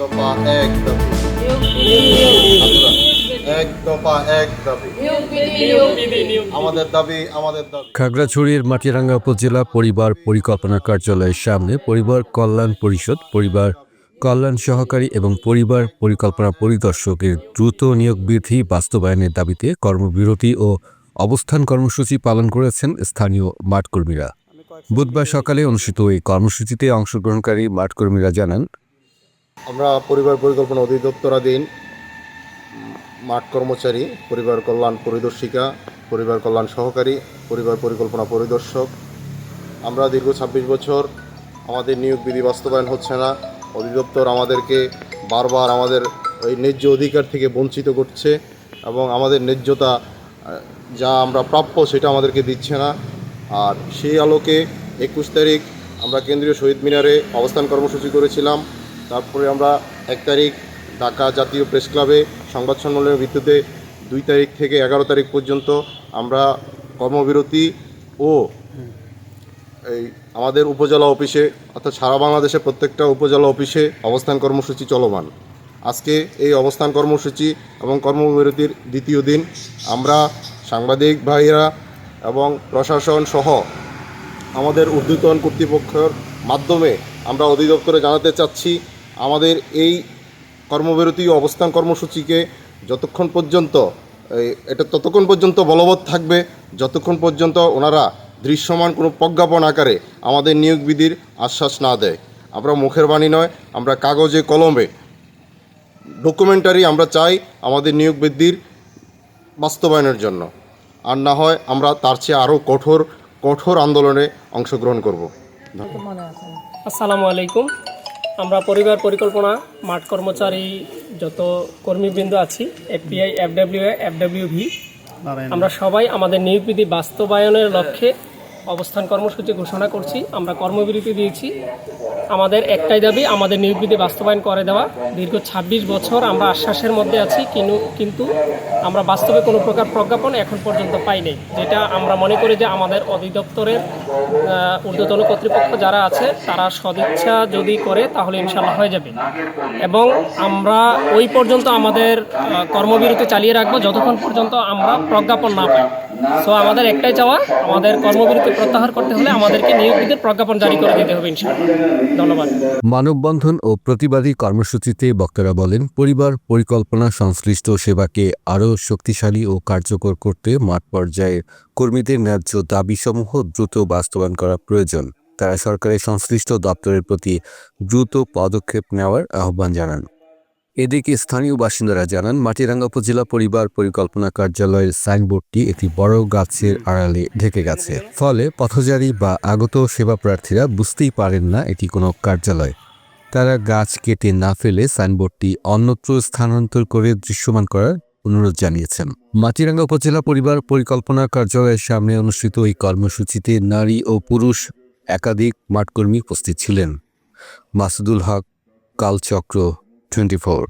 দফা এক খাগড়াছড়ির মাটিরাঙ্গা উপজেলা পরিবার পরিকল্পনা কার্যালয়ের সামনে পরিবার কল্যাণ পরিষদ, পরিবার কল্যাণ সহকারী এবং পরিবার পরিকল্পনা পরিদর্শকের দ্রুত নিয়োগ বিধি বাস্তবায়নের দাবিতে কর্মবিরতি ও অবস্থান কর্মসূচি পালন করেছেন স্থানীয় মাঠকর্মীরা। বুধবার সকালে অনুষ্ঠিত এই কর্মসূচিতে অংশগ্রহণকারী মাঠকর্মীরা জানান আমরা পরিবার পরিকল্পনা অধিদপ্তরাধীন, মাঠ কর্মচারী, পরিবার কল্যাণ পরিদর্শিকা, পরিবার কল্যাণ সহকারী, পরিবার পরিকল্পনা পরিদর্শক। আমরা দীর্ঘ ছাব্বিশ বছর আমাদের নিয়োগ বিধি বাস্তবায়ন হচ্ছে না। অধিদপ্তর আমাদেরকে বারবার আমাদের ওই ন্যায্য অধিকার থেকে বঞ্চিত করছে এবং আমাদের ন্যায্যতা, যা আমরা প্রাপ্য সেটা আমাদেরকে দিচ্ছে না। আর সেই আলোকে একুশ তারিখ আমরা কেন্দ্রীয় শহীদ মিনারে অবস্থান কর্মসূচি করেছিলাম। তারপরে আমরা এক তারিখ ঢাকা জাতীয় প্রেস ক্লাবে সংবাদ সম্মেলনের ভিত্তিতে দুই তারিখ থেকে এগারো তারিখ পর্যন্ত আমরা কর্মবিরতি ও এই আমাদের উপজেলা অফিসে, অর্থাৎ সারা বাংলাদেশে প্রত্যেকটা উপজেলা অফিসে অবস্থান কর্মসূচি চলমান। আজকে এই অবস্থান কর্মসূচি এবং কর্মবিরতির দ্বিতীয় দিন আমরা সাংবাদিক ভাইয়েরা এবং প্রশাসন সহ আমাদের ঊর্ধ্বতন কর্তৃপক্ষের মাধ্যমে আমরা অধিদপ্তরে জানাতে চাচ্ছি আমাদের এই কর্মবিরতি অবস্থান কর্মসূচিকে যতক্ষণ পর্যন্ত এটা ততক্ষণ পর্যন্ত বলবৎ থাকবে, যতক্ষণ পর্যন্ত ওনারা দৃশ্যমান কোনো প্রজ্ঞাপন আকারে আমাদের নিয়োগ বিধির আশ্বাস না দেয়। আমরা মুখের বাণী নয়, আমরা কাগজে কলমে ডকুমেন্টারি আমরা চাই আমাদের নিয়োগ বৃদ্ধির বাস্তবায়নের জন্য। আর না হয় আমরা তার চেয়ে আরও কঠোর কঠোর আন্দোলনে অংশগ্রহণ করব। আসসালামু আলাইকুম। আমরা পরিবার পরিকল্পনা মাঠ কর্মচারী যত কর্মীবৃন্দ আছি এফপিআই এফডাব্লিউ এফডাব্লিউ ভি আমরা সবাই আমাদের নিয়োগ বিধি বাস্তবায়নের লক্ষ্যে অবস্থান কর্মসূচি ঘোষণা করছি। আমরা কর্মবিরতি দিয়েছি। আমাদের একটাই দাবি, আমাদের নিয়োগ বিধি বাস্তবায়ন করে দেওয়া। দীর্ঘ ২৬ বছর আমরা আশ্বাসের মধ্যে আছি কিন্তু কিন্তু আমরা বাস্তবে কোনো প্রকার প্রজ্ঞাপন এখন পর্যন্ত পাইনি, যেটা আমরা মনে করি যে আমাদের অধিদপ্তরের ঊর্ধ্বতন কর্তৃপক্ষ যারা আছে, তারা সদিচ্ছা যদি করে, তাহলে ইনশাল্লাহ হয়ে যাবে। এবং আমরা ওই পর্যন্ত আমাদের কর্মবিরতি চালিয়ে রাখব, যতক্ষণ পর্যন্ত আমরা প্রজ্ঞাপন না পাই। সো আমাদের একটাই চাওয়া, আমাদের কর্মবিরতি প্রত্যাহার করতে হলে আমাদেরকে নিয়োগ প্রজ্ঞাপন জারি করে দিতে হবে ইনশাল্লাহ মানববন্ধন ও প্রতিবাদী কর্মসূচিতে বক্তারা বলেন, পরিবার, পরিকল্পনা, সংশ্লিষ্ট সেবাকে আরও শক্তিশালী ও কার্যকর করতে মাঠ পর্যায়ে কর্মীদের ন্যায্য দাবিসমূহ দ্রুত বাস্তবায়ন করা প্রয়োজন। তারা সরকারের সংশ্লিষ্ট দপ্তরের প্রতি দ্রুত পদক্ষেপ নেওয়ার আহ্বান জানান। এদিকে স্থানীয় বাসিন্দারা জানান মাটিরাঙ্গা উপজেলা পরিবার পরিকল্পনা কার্যালয়ের সাইনবোর্ডটি একটি বড় গাছের আড়ালে ঢেকে গেছে। ফলে পথচারী বা আগত সেবা প্রার্থীরা বুঝতেই পারেন না এটি কোনো কার্যালয়। তারা গাছ কেটে না ফেলে সাইনবোর্ডটি অন্যত্র স্থানান্তর করে দৃশ্যমান করার অনুরোধ জানিয়েছেন। মাটিরাঙ্গা উপজেলা পরিবার পরিকল্পনা কার্যালয়ের সামনে অনুষ্ঠিত এই কর্মসূচিতে নারী ও পুরুষ একাধিক মাঠকর্মী উপস্থিত ছিলেন। মাসুদুল হক কালচক্র। Twenty four